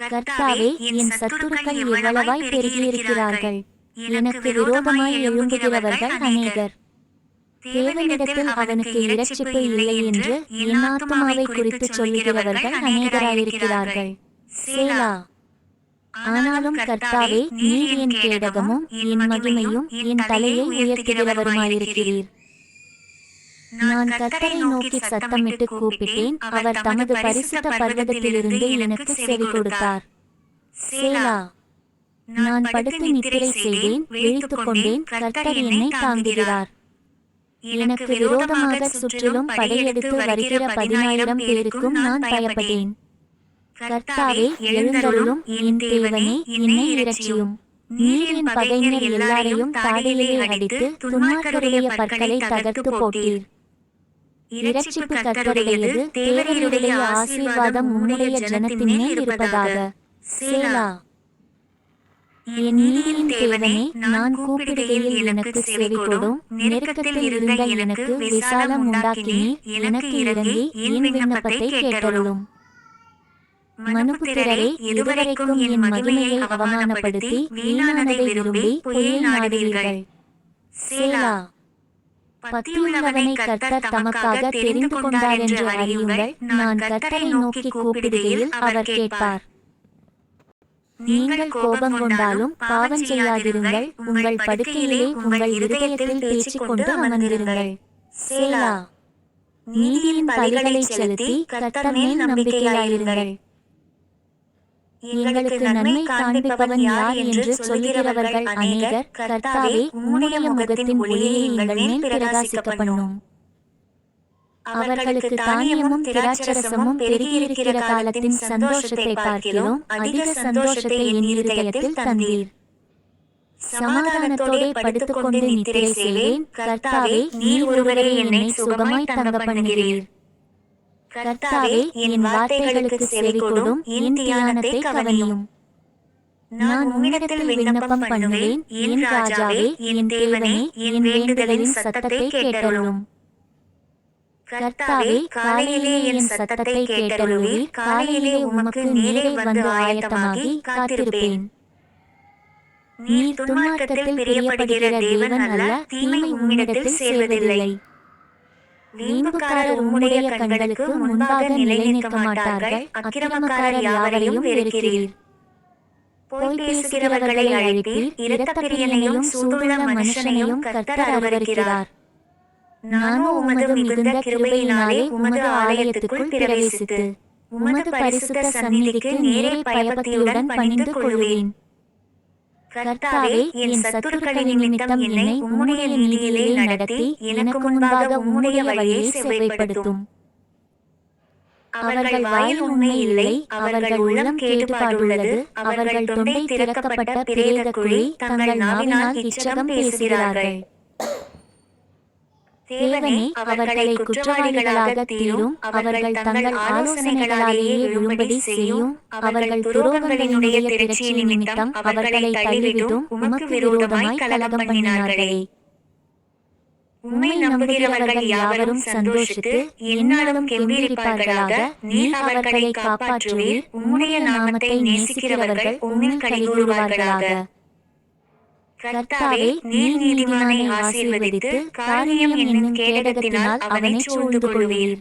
கர்த்தாவே என் சத்துருக்கள் எவ்வளவாய் பெருகியிருக்கிறார்கள்? எனக்கு விரோதமாய் எழும்புகிறவர்கள் அநேகர். தேவனிடத்தில் அவனுக்கு இரட்சிப்பு இல்லை என்று என் குறித்து சொல்லுகிறவர்கள் அநேகராயிருக்கிறார்கள். சேலா. ஆனாலும் கர்த்தாவே நீர் என் கேடகமும் என் மகிமையும் என் தலையை உயர்த்துகிறவருமாயிருக்கிறீர். நான் கர்த்தரை நோக்கி சத்தமிட்டு கூப்பிட்டேன். அவர் தமது பரிசுத்த பர்வதத்திலிருந்து எனக்கு செவி கொடுத்தார். சேலா நான் படுத்து நித்திரை செய்தேன் விழித்துக் கொண்டேன் கர்த்தர் என்னை தாங்குகிறார். எனக்கு விரோதமாக சுற்றிலும் படையெடுத்து வருகிற பதினாயிரம் பேருக்கும் நான் பயப்பட்டேன். கர்த்தாவே எழுந்தருளும் என் தேவனே என்னை இரட்சியும். நீர் என் பகைஞர் எல்லாரையும் தாடையிலே அடித்து துன்மார்க்கருடைய பற்களை தகர்த்து போட்டீர். இரட்சிப்பு கர்த்தருடையது தேவனுடைய ஆசீர்வாதம் உம்முடைய ஜனத்தின் மேல் இருப்பதாக. சேலா. என் நீதியின் தேவனே நான் கூப்பிடுகையில் எனக்கு செவி கொடும். நெருக்கத்தில் இருந்த எனக்கு விசாலம் உண்டாக்கினீர் எனக்கு இறங்கி என் விண்ணப்பத்தை கேட்டருளும். மனுபுத்திரரே இதுவரைக்கும் என் மகிமையை அவமானப்படுத்தி வீணானதை விரும்பி பொய்யை நாடுவீர்கள். சேலா. பக்தியுள்ளவனை கர்த்தர் தமக்காக தெரிந்து கொண்டார் என்று அறியுங்கள். நான் கர்த்தரை நோக்கி கூப்பிடுகையில் அவர் கேட்பார். நீங்கள் கோபம் கொண்டாலும் பாவம் செய்யாதிருங்கள். உங்கள் படுக்கையிலே உங்கள் இருதயத்தில் பேசிக் கொண்டு அமர்ந்திருங்கள். சேலா. நீதியின் பலிகளை செலுத்தி கர்த்தர் மேல் நம்பிக்கையாயிருங்கள். எங்களுக்கு நன்மை காண்பிப்பவன் யார் என்று சொல்லுகிறவர்கள் அநேகர் கர்த்தாவே உம்முடைய முகத்தின் ஒளியை எங்கள் மேல் பிரகாசிக்க பண்ணும் அவர்களுக்கு தானியமும் திராட்சரசமும் பெருகியிருக்கிற காலத்தின் சந்தோஷத்தை பார்க்கிறோம். அதிக சந்தோஷத்தை என் இருதயத்தில் தந்தீர். சமாதானத்தோடே படுத்துக்கொண்டு நித்திரை செய்வேன். கர்த்தாவே நீர் ஒருவரே என்னை சுகமாய் தங்க பண்ணுகிறீர். கர்த்தாவே என் வார்த்தைகளுக்கு செவி கொடும் என் தியானத்தை கவனியும். நான் உம்மிடத்தில் விண்ணப்பம் பண்ணுவேன் என் ராஜாவே என் தேவனே என் வேண்டுதலின் சத்தத்தை கேட்டருளும். கர்த்தாவே காலையிலே என் சத்தத்தை கேட்டருளுவீர் காலையிலே உமக்கு நேரே வந்து ஆயத்தமாகி காத்திருப்பேன். நீர் துன்மார்க்கத்தில் பிரியப்படுகிற தேவன் அல்ல தீமை உம்மிடத்தில் சேர்வதில்லை. வீம்புக்காரர் உம்முடைய கண்களுக்கு முன்பாக நிலை நிற்க மாட்டார்கள். அக்கிரமக்காரர் யாவரையும் வெறுக்கிறீர். போய் பேசுகிறவர்களை அழைப்பீர் இரத்த பிரியனையும் சூடுள்ள மனுஷனையும் கர்த்தர் அருவருக்கிறார். நானோ உமது மிகுந்த கிருபையினாலே உமது ஆலயத்துக்குள் பிரவேசித்து உமது பரிசுத்த சந்நிதிக்கு நேரே பயபக்தியுடன் பணிந்து கொள்வேன். கர்த்தாவே என் சத்துருக்களின் நிமித்தம் என்னை உம்முடைய நீதியிலே நடத்தி எனக்கு முன்பாக உம்முடைய வழியை செவ்வைப்படுத்தும். அவர்கள் வாயில் உண்மை இல்லை அவர்கள் உள்ளம் கேட்டுப்பாடுள்ளது அவர்கள் தொண்டை திறக்கப்பட்ட பிரேத குழி தங்கள் நாவினால் இச்சகம் பேசுகிறார்கள். தேவனே அவர்களை குற்றவாளிகளாக தீரும் அவர்கள் தங்கள் ஆலோசனைகளாலேயே விழும்படி செய்யும் அவர்கள் துரோகங்களினுடைய திரட்சியின் நிமித்தம் அவர்களை தள்ளிவிட்டும் உமக்கு விரோதமாய் கலகம் பண்ணினார்களே. உம்மை நம்புகிறவர்கள் யாவரும் சந்தோஷித்து எந்நாளும் கெம்பீரிப்பார்களாக நீர் அவர்களை காப்பாற்றுவீர் உம்முடைய நாமத்தை நேசிக்கிறவர்கள் உம்மில் கைகூறுவார்களாக கர்த்தாவே நீர் நீதிமானை ஆசீர்வதித்து காரியம் என்னும் கேடகத்தினால் அவனை சூழ்ந்து கொள்வீர்.